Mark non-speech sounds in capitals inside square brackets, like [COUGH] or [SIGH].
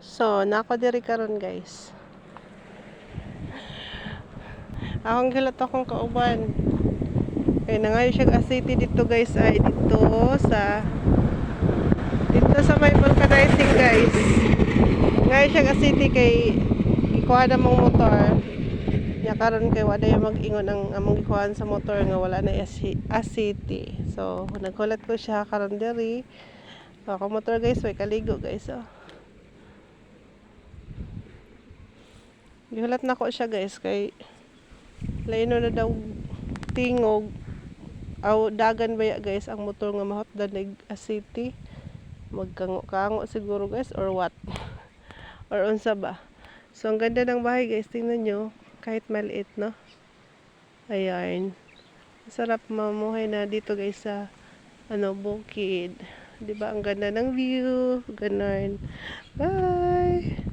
So, nako diri karon guys. Akong gilat akong kauban. Kaya na ngayon siya city dito guys ay dito sa dito sa may vulcanizing guys. Ngayon siya city kay ikuha na mong motor. Nya karon kay wala yung mag-ingon ang among gikuhaan sa motor nga wala na city. So, nagkulat ko siya karon diri. Ako motor guys, way kaligo guys. Oh. Gihulat na ko siya guys kay laino na daw tingog. Aw dagan baya guys ang motor nga mahotdan nig city? Magkango-kango siguro guys or what? [LAUGHS] Or unsa ba? So ang ganda ng bahay guys tingnan nyo kahit maliit no? Ayan. Sarap mamuhay na dito guys sa ano bukid. Di ba? Ang ganda ng view. Ganon bye